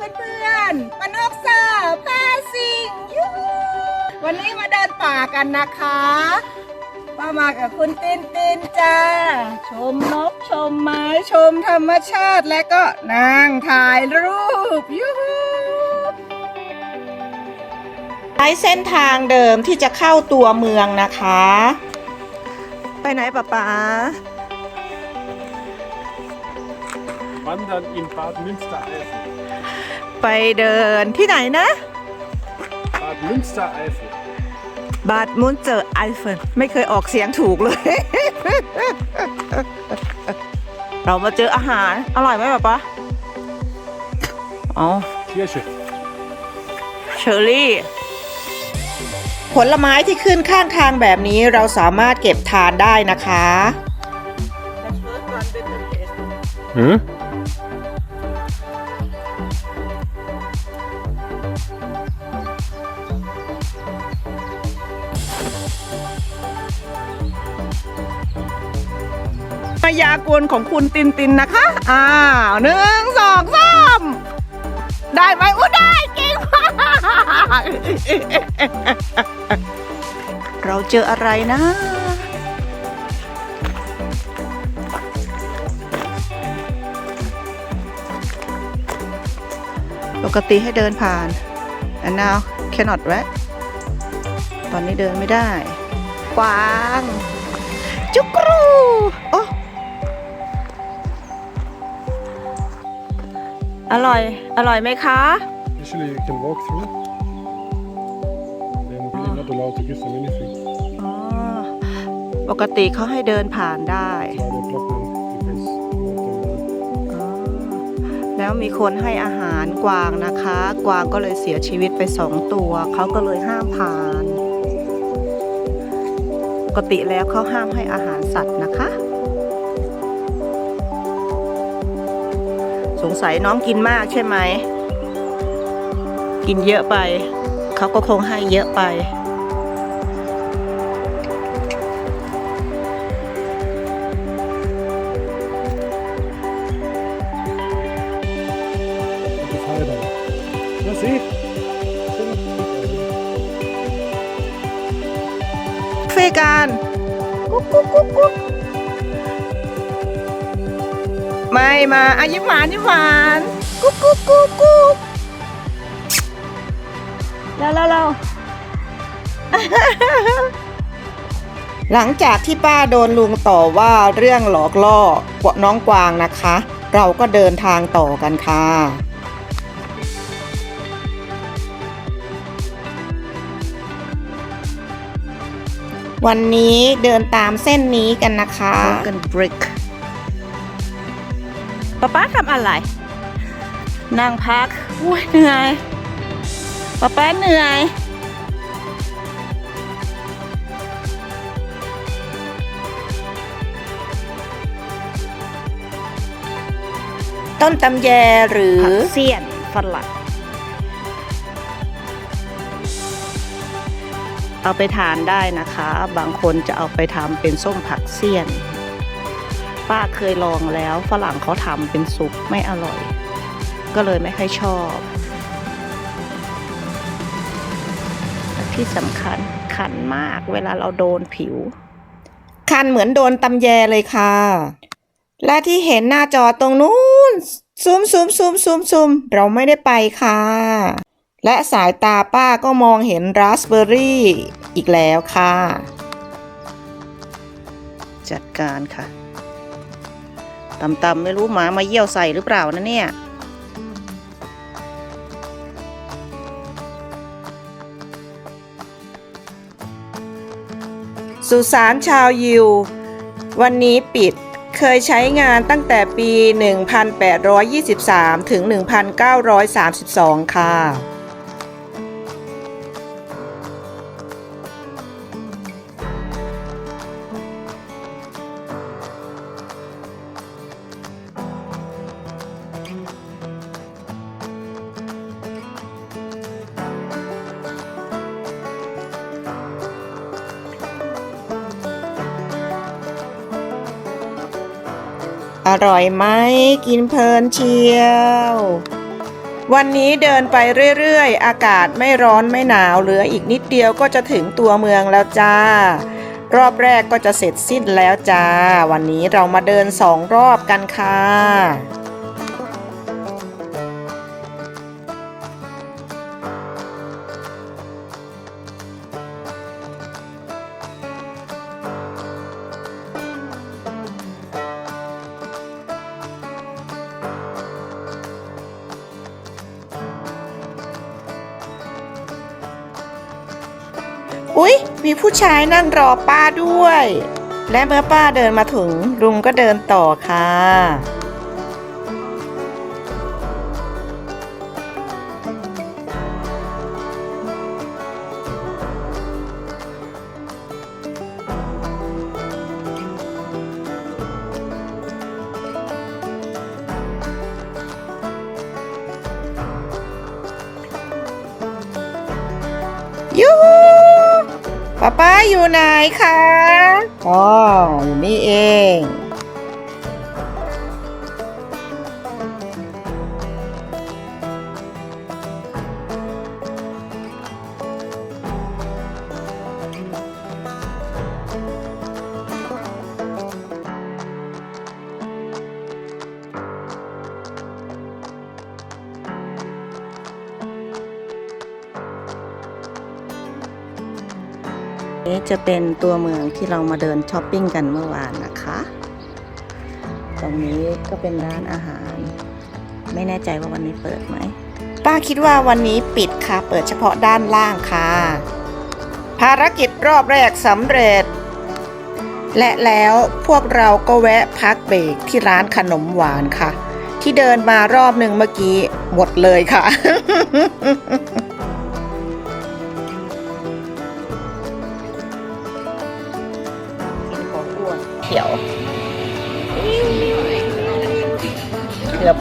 เพื่อนๆปนกซาพาสิงยูวันนี้มาเดินป่ากันนะคะป้ามากับคุณตินตินจ้า ชมนกชมไม้ชมธรรมชาติและก็นั่งถ่ายรูปยูใช้เส้นทางเดิมที่จะเข้าตัวเมืองนะคะ ไปไหนป้าป๋า Wandern in Bad Münstereifel. ไปเดินที่ไหนนะ Bad Münstereifel. บาดมุนเจอไอเฟนไม่เคยออกเสียงถูกเลย เรามาเจออาหาร อร่อยไหมป๊าป๊าอ๋อ Kirsche. เชอร์รี่ ผลไม้ที่ขึ้นข้างทางแบบนี้เราสามารถเก็บทานได้นะคะ Hm? มายากลของคุณตินตินนะคะ อ้าวหนึ่งสองสามได้ไหมอู้ได้เก่งมากเราเจออะไรนะปกติให้เดินผ่าน and now cannot แวะ ตอนนี้เดินไม่ได้ กวาง จุกรูโอ้อร่อย อร่อยไหมคะ Usually you can walk through. Then we're not allowed to give them anything. อ๋อปกติเขาให้เดินผ่านได้ Nine o'clock then because of อ๋อแล้วมีคนให้อาหารกวางนะคะ กวางก็เลยเสียชีวิตไปสองตัว เขาก็เลยห้ามผ่านป กติแล้วเขาห้ามให้อาหารสัตว์นะคะ สงสัยน้องกินมากใช่ไหม กินเยอะไป เขาก็คงให้เยอะไป ฟกันกุ๊กกุ๊กกุ๊กกุ๊กไม่มาอายิ้มหวานยิ้มหวานกุ๊กกุ๊กกุ๊กกุ๊กแล้วแล้วแล้วหลังจากที่ป้าโดนลุงต่อว่าเรื่องหลอกล่อกวน้องกวางนะคะ เราก็เดินทางต่อกันค่ะ วันนี้เดินตามเส้นนี้กันนะคะกันบริกป๊าป๊าทำอะไร นั่งพักอุ้ยเหนื่อยป๊าป๊าเหนื่อยต้นตำแยหรือเสี้ยนฝรั่ง เอาไปทานได้นะคะ บางคนจะเอาไปทำเป็นส้มผักเสี้ยน ป้าเคยลองแล้วฝรั่งเขาทำเป็นซุปไม่อร่อย ก็เลยไม่ค่อยชอบ ที่สำคัญคันมากเวลาเราโดนผิว คันเหมือนโดนตำแยเลยค่ะ และที่เห็นหน้าจอตรงนู้นซูมซูมซูมซูมซูมเราไม่ได้ไปค่ะ และสายตาป้าก็มองเห็นราสเบอร์รี่อีกแล้วค่ะ จัดการค่ะตำๆไม่รู้หมามาเยี่ยวใส่หรือเปล่านะเนี่ย สุสานชาวยิว วันนี้ปิดเคยใช้งานตั้งแต่ปี 1823 ถึง 1932 ค่ะ อร่อยไหมกินเพลินเชียว วันนี้เดินไปเรื่อยๆ อากาศไม่ร้อนไม่หนาวเหลืออีกนิดเดียวก็จะถึงตัวเมืองแล้วจ้า รอบแรกก็จะเสร็จสิ้นแล้วจ้า วันนี้เรามาเดินสองรอบกันค่ะ อุ๊ย มีผู้ชายนั่งรอป้าด้วย และเมื่อป้าเดินมาถึงลุงก็เดินต่อค่ะ อยู่ไหนคะ อ๋อ อยู่นี่เอง นี้จะเป็นตัวเมืองที่เรามาเดินช้อปปิ้งกันเมื่อวานนะคะ ตรงนี้ก็เป็นร้านอาหาร ไม่แน่ใจว่าวันนี้เปิดไหม ป้าคิดว่าวันนี้ปิดค่ะ เปิดเฉพาะด้านล่างค่ะ ภารกิจรอบแรกสำเร็จ และแล้วพวกเราก็แวะพักเบรกที่ร้านขนมหวานค่ะ ที่เดินมารอบหนึ่งเมื่อกี้หมดเลยค่ะ ขียว เกือบ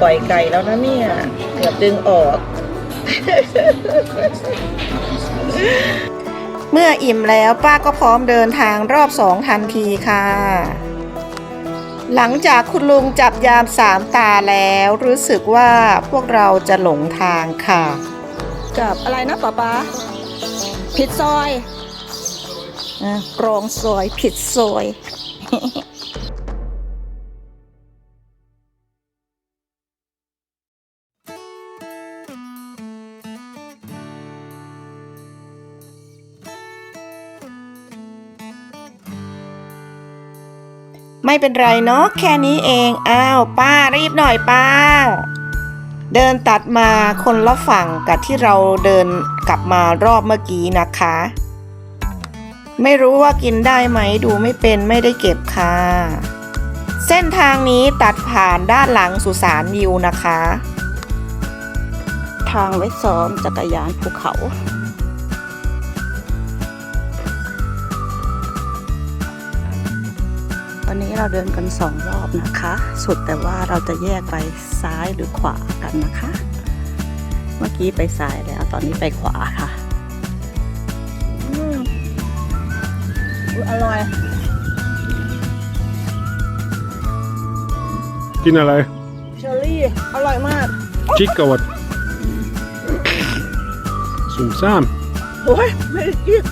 ปล่อยไก่แล้วนะเนี่ย เกือบดึงออก เมื่ออิ่มแล้วป้าก็พร้อมเดินทางรอบสองทันทีค่ะ หลังจากคุณลุงจับยามสามตาแล้วรู้สึกว่าพวกเราจะหลงทางค่ะ กับอะไรนะป๊าป๊าผิดซอยอะกรองซอยผิดซอย ไม่เป็นไรเนาะแค่นี้เอง อ้าว ป้ารีบหน่อยป้า เดินตัดมาคนละฝั่งกับที่เราเดินกลับมารอบเมื่อกี้นะคะ ไม่รู้ว่ากินได้ไหมดูไม่เป็นไม่ได้เก็บค่ะ เส้นทางนี้ตัดผ่านด้านหลังสุสานวิวนะคะ ทางไว้ซ้อมจักรยานภูเขาวันนี้เราเดินกันสองรอบนะคะ สุดแต่ว่าเราจะแยกไปซ้ายหรือขวากันนะคะ เมื่อกี้ไปซ้ายแล้วตอนนี้ไปขวาค่ะ อุ๊ยอร่อย กินอะไรเชอรี่ อร่อยมากจิกกวัดสุ่มซ่าม โอ้ยไม่ได้กิน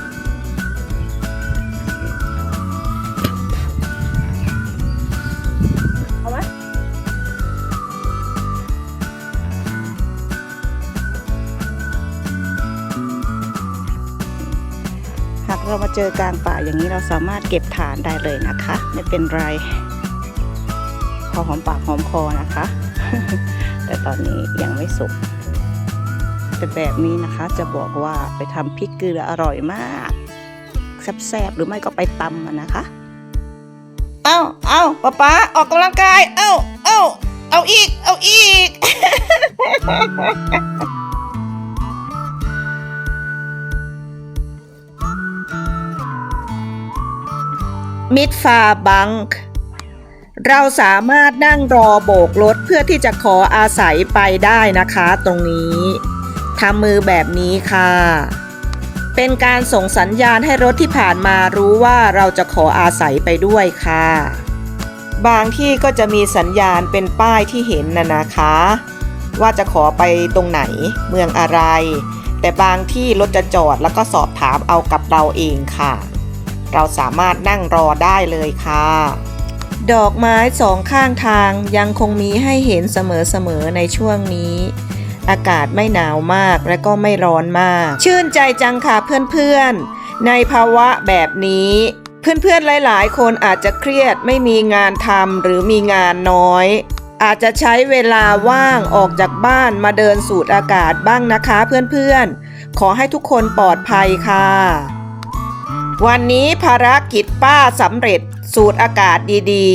เรามาเจอกลางป่าอย่างนี้เราสามารถเก็บฐานได้เลยนะคะ ไม่เป็นไรพอหอมปากหอมคอนะคะ แต่ตอนนี้ยังไม่สุกแต่แบบนี้นะคะจะบอกว่าไปทำพริกเกลืออร่อยมากแซ่บๆหรือไม่ก็ไปตำมันนะคะ เอ้าเอ้าป๊าป๊าออกกำลังกาย เอ้าเอ้าเอาอีก เอาอีก มิดฟาบังค์เราสามารถนั่งรอโบกรถเพื่อที่จะขออาศัยไปได้นะคะตรงนี้ทำมือแบบนี้ค่ะ เป็นการส่งสัญญาณให้รถที่ผ่านมารู้ว่าเราจะขออาศัยไปด้วยค่ะ บางที่ก็จะมีสัญญาณเป็นป้ายที่เห็นน่ะนะคะ ว่าจะขอไปตรงไหนเมืองอะไร แต่บางที่รถจะจอดแล้วก็สอบถามเอากับเราเองค่ะ เราสามารถนั่งรอได้เลยค่ะ ดอกไม้สองข้างทางยังคงมีให้เห็นเสมอๆในช่วงนี้ อากาศไม่หนาวมากและก็ไม่ร้อนมาก ชื่นใจจังค่ะเพื่อนๆ ในภาวะแบบนี้เพื่อนๆ หลายๆ คนอาจจะเครียดไม่มีงานทำหรือมีงานน้อย อาจจะใช้เวลาว่างออกจากบ้านมาเดินสูดอากาศบ้างนะคะเพื่อนๆ ขอให้ทุกคนปลอดภัยค่ะ วันนี้ภารกิจป้าสำเร็จสูดอากาศดี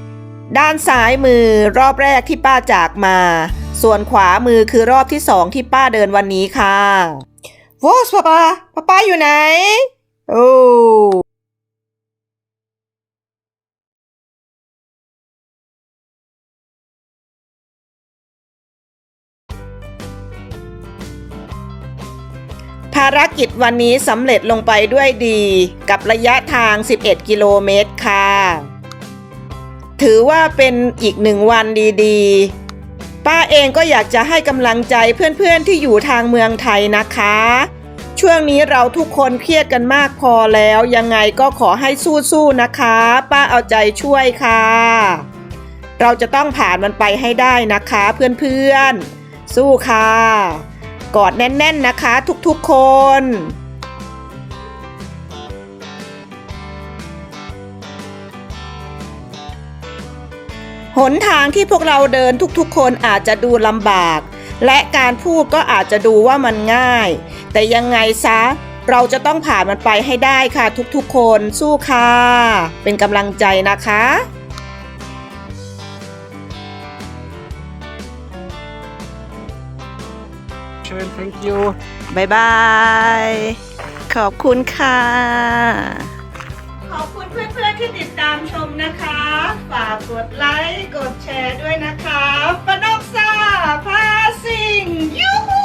ๆ ด้านซ้ายมือรอบแรกที่ป้าจากมา ส่วนขวามือคือรอบที่สองที่ป้าเดินวันนี้ค่ะโวสป้าป้าป้าป้าอยู่ไหน โอ้ารกิจวันนี้สำเร็จลงไปด้วยดี กับระยะทาง 11 กิโลเมตรค่ะ ถือว่าเป็นอีกหนึ่งวันดีๆ ป้าเองก็อยากจะให้กำลังใจเพื่อนๆที่อยู่ทางเมืองไทยนะคะ ช่วงนี้เราทุกคนเครียดกันมากพอแล้ว ยังไงก็ขอให้สู้ๆนะคะ ป้าเอาใจช่วยค่ะ เราจะต้องผ่านมันไปให้ได้นะคะเพื่อนๆ สู้ค่ะ กอดแน่นๆนะคะทุกๆคน หนทางที่พวกเราเดินทุกๆ คนอาจจะดูลำบาก และการพูดก็อาจจะดูว่ามันง่าย แต่ยังไงซะเราจะต้องผ่านมันไปให้ได้ค่ะทุกๆ คนสู้ค่ะ เป็นกำลังใจนะคะ Schön, thank you. บายบาย ขอบคุณค่ะ ขอบคุณเพื่อนๆที่ติดตามชมนะคะ ฝากกดไลค์ กดแชร์ด้วยนะคะปนกซาพาสิงยูฮู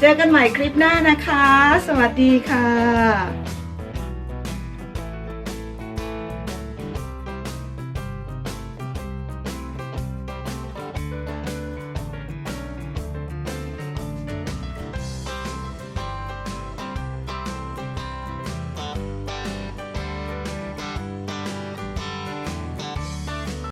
เจอกันใหม่คลิปหน้านะคะ สวัสดีค่ะ